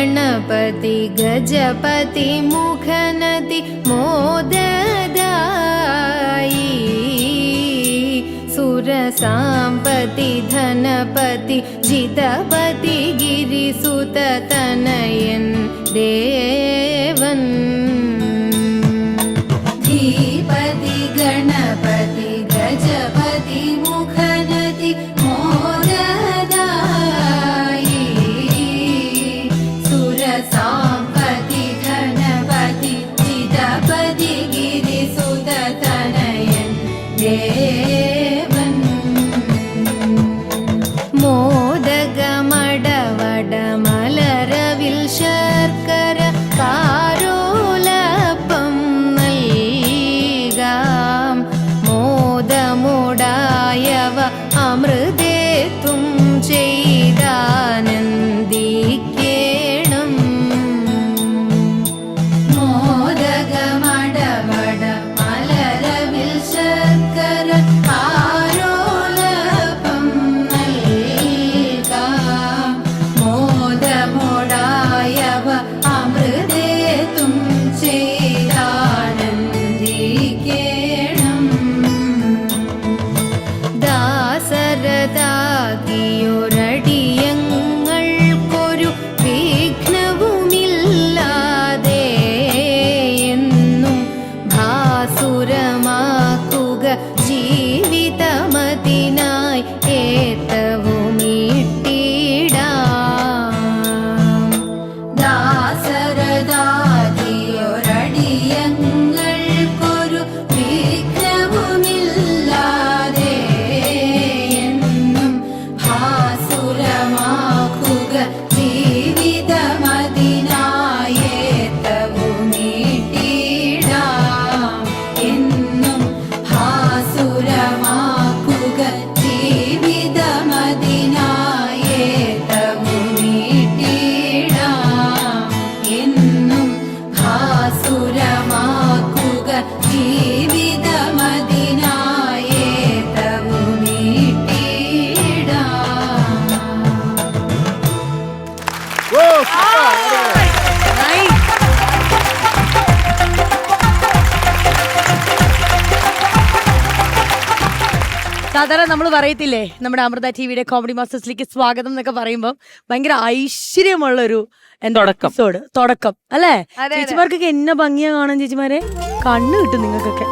गणपति गजपति मुखनति मोददायी। सुरसाम्पति धनपति जितपति गिरिसुततनयन् देवन् ശർക്കര കാരോലപ്പം നൽകാം. മോദമുടായവ അമൃതേത്തും ചെയ്താനന്ദിക്കേണം സാധാരണ നമ്മൾ പറയത്തില്ലേ നമ്മുടെ അമൃത ടി വിയുടെ കോമഡി മാസ്റ്റേഴ്സിലേക്ക് സ്വാഗതം എന്നൊക്കെ പറയുമ്പോൾ ഭയങ്കര ഐശ്വര്യമുള്ള ഒരു തുടക്കം. എപ്പിസോഡ് തുടക്കം അല്ലേ. ചേച്ചിമാർക്കൊക്കെ എന്നെ ഭംഗിയാ കാണാൻ ചേച്ചിമാരെ കണ്ണ് കിട്ടും നിങ്ങൾക്കൊക്കെ.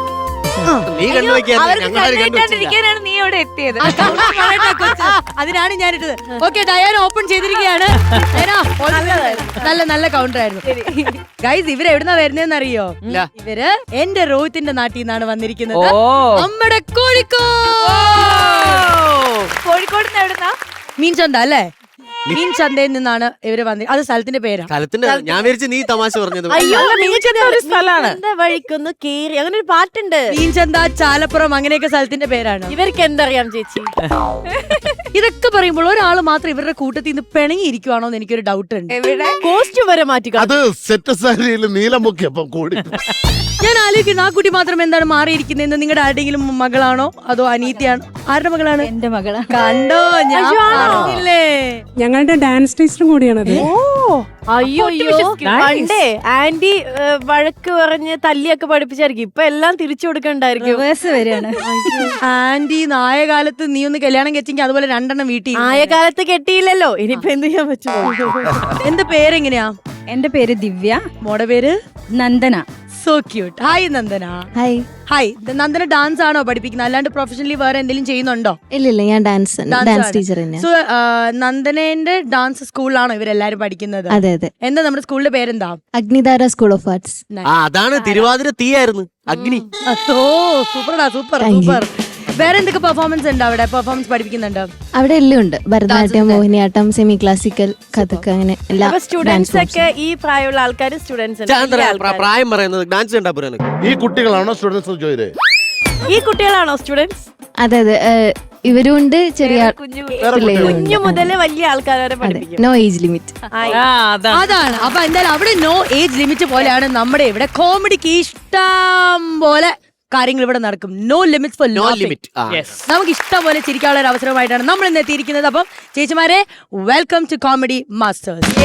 നീ കണ്ണു വെക്കാതെ അവർക്ക് ഞങ്ങളാരും കണ്ണു വെച്ചില്ല. കണ്ടിരിക്കാനാണ് നീ അവിടെ എത്തിയത്. അതിനാണ് ഞാൻ ഇട്ടത് ഓക്കെ ഡയാന ഓപ്പൺ ചെയ്തിരിക്കുകയാണ്. നല്ല നല്ല കൗണ്ടർ ആയിരുന്നു ഗൈസ് ഇവർ എവിടുന്നാ വരുന്നതെന്ന് അറിയോ. ഇവർ എന്റെ രോഹിത്തിന്റെ നാട്ടിൽ നിന്നാണ് വന്നിരിക്കുന്നത്. നമ്മുടെ കോഴിക്കോട്. കോഴിക്കോട് നിന്ന് എവിടുന്നാ? അല്ലേ? മീൻ ചന്തയിൽ നിന്നാണ് ഇവർ വന്നത് അത് സ്ഥലത്തിന്റെ പേരാ. സ്ഥലത്തിന്റെ ഞാൻ വിചാരിച്ചു നീ തമാശ പറഞ്ഞത് അയ്യോ നിങ്ങൾക്ക് ഒരു സ്ഥലമാണ്. എന്താ വഴിക്കൊന്ന് കേറി അങ്ങനെ ഒരു പാട്ടുണ്ട്. മീൻ ചന്ത ചാലപ്പുറം അങ്ങനെയൊക്കെ സ്ഥലത്തിന്റെ പേരാണ്. ഇവർക്ക് എന്തറിയാം ചേച്ചി? ഇതൊക്കെ പറയുമ്പോൾ ഒരാൾ മാത്രം ഇവരുടെ കൂട്ടത്തിൽ നിന്ന് പിണങ്ങിയിരിക്കുവാണോ എന്ന് എനിക്കൊരു ഡൗട്ട് ഉണ്ട്. എവിടെ? കോസ്റ്റ്യൂം വരെ മാറ്റി അത് സെറ്റ് സാരിയിൽ നീലമുക്കിയപ്പം കൂടി. ഞാൻ ആലോചിക്കുന്നു ആ കുട്ടി മാത്രം എന്താണ് മാറിയിരിക്കുന്നത് നിങ്ങളുടെ ആരുടെങ്കിലും മകളാണോ? അതോ അനീതിയാണോ? ആരുടെ മകളാണ്? എന്റെ മകളാണ്. കണ്ടോ ഞാൻ പറഞ്ഞില്ലേ? ഞങ്ങളുടെ ഡാൻസ് ടീച്ചറും കൂടിയാണത്. അയ്യോ അയ്യോ. പണ്ടേ ആന്റി വഴക്ക് പറഞ്ഞ് തല്ലിയൊക്കെ പഠിപ്പിച്ചായിരിക്കും. ഇപ്പൊ എല്ലാം തിരിച്ചു കൊടുക്കണ്ടായിരിക്കും. ആന്റി നായകാലത്ത് നീ ഒന്ന് കല്യാണം കെച്ചെങ്കിൽ അതുപോലെ രണ്ടെണ്ണം വീട്ടിൽ നായകാലത്ത് കാലത്ത് കെട്ടിയില്ലല്ലോ. ഇനിയിപ്പോ എന്ത് ചെയ്യാൻ പറ്റുമോ എന്റെ പേരെങ്ങനെയാ? എന്റെ പേര് ദിവ്യ. മോടെ പേര്? Nandana. So cute hi Nandana hi hi Nandana dance ആണോ പഠിപ്പിക്കുന്നത്? അല്ലാണ്ട് പ്രൊഫഷണലി വേറെ എന്തെങ്കിലും ചെയ്യുന്നുണ്ടോ? ഇല്ല ഇല്ല. ഞാൻ ഡാൻസ് ഡാൻസ് ടീച്ചർ സോ നന്ദനന്റെ ഡാൻസ് സ്കൂളിലാണോ ഇവരെല്ലാരും പഠിക്കുന്നത്? അതെ അതെ. എന്താ നമ്മുടെ സ്കൂളിന്റെ പേരെന്താ? അഗ്നിധാര സ്കൂൾ ഓഫ് ആർട്സ് അതാണ് തിരുവാതിര തീയായിരുന്നു. അഗ്നി. സൂപ്പർ സൂപ്പർടാ സൂപ്പർ. സൂപ്പർ. വേറെ എന്തൊക്കെ പെർഫോമൻസ് ഉണ്ട് അവിടെ? പെർഫോമൻസ് പഠിപ്പിക്കുന്നുണ്ട്? അവിടെ എല്ലാം ഉണ്ട്. ഭരതനാട്യം മോഹിനിയാട്ടം സെമി ക്ലാസിക്കൽ കഥക്ക് അങ്ങനെ എല്ലാ സ്റ്റുഡൻസ് ഒക്കെ ഈ പ്രായമുള്ള ആൾക്കാർ സ്റ്റുഡൻസ് പ്രായം പറയുന്നത് ഡാൻസ് കണ്ടാ പോരാ നിനക്ക്? ഈ കുട്ടികളാണോ സ്റ്റുഡൻസ് ചോദിച്ചേ? ഈ കുട്ടികളാണോ സ്റ്റുഡൻസ് അതെ അതെ. ഏഹ്, ഇവരും ഉണ്ട് ചെറിയ കുഞ്ഞു പിള്ളേരും കുഞ്ഞു മുതൽ വലിയ ആൾക്കാരെ അതെ. പഠിപ്പിക്കും. നോ ഏജ് ലിമിറ്റ് ആയി. ആ അതാണ്. അതാണ്. അപ്പൊ എന്തായാലും അവിടെ നോ ഏജ് ലിമിറ്റ് പോലെയാണ് നമ്മുടെ ഇവിടെ. കോമഡിക്ക് ഇഷ്ടം പോലെ കാര്യങ്ങൾ ഇവിടെ നടക്കും. No limit for no limit yes നമുക്ക് ഇഷ്ടം പോലെ ചിരിക്കാനുള്ള ഒരു അവസരമായിട്ടാണ് നമ്മൾ ഇന്ന് എത്തിയിരിക്കുന്നത്. അപ്പം ചേച്ചിമാരെ വെൽക്കം ടു കോമഡി മാസ്റ്റേഴ്സ്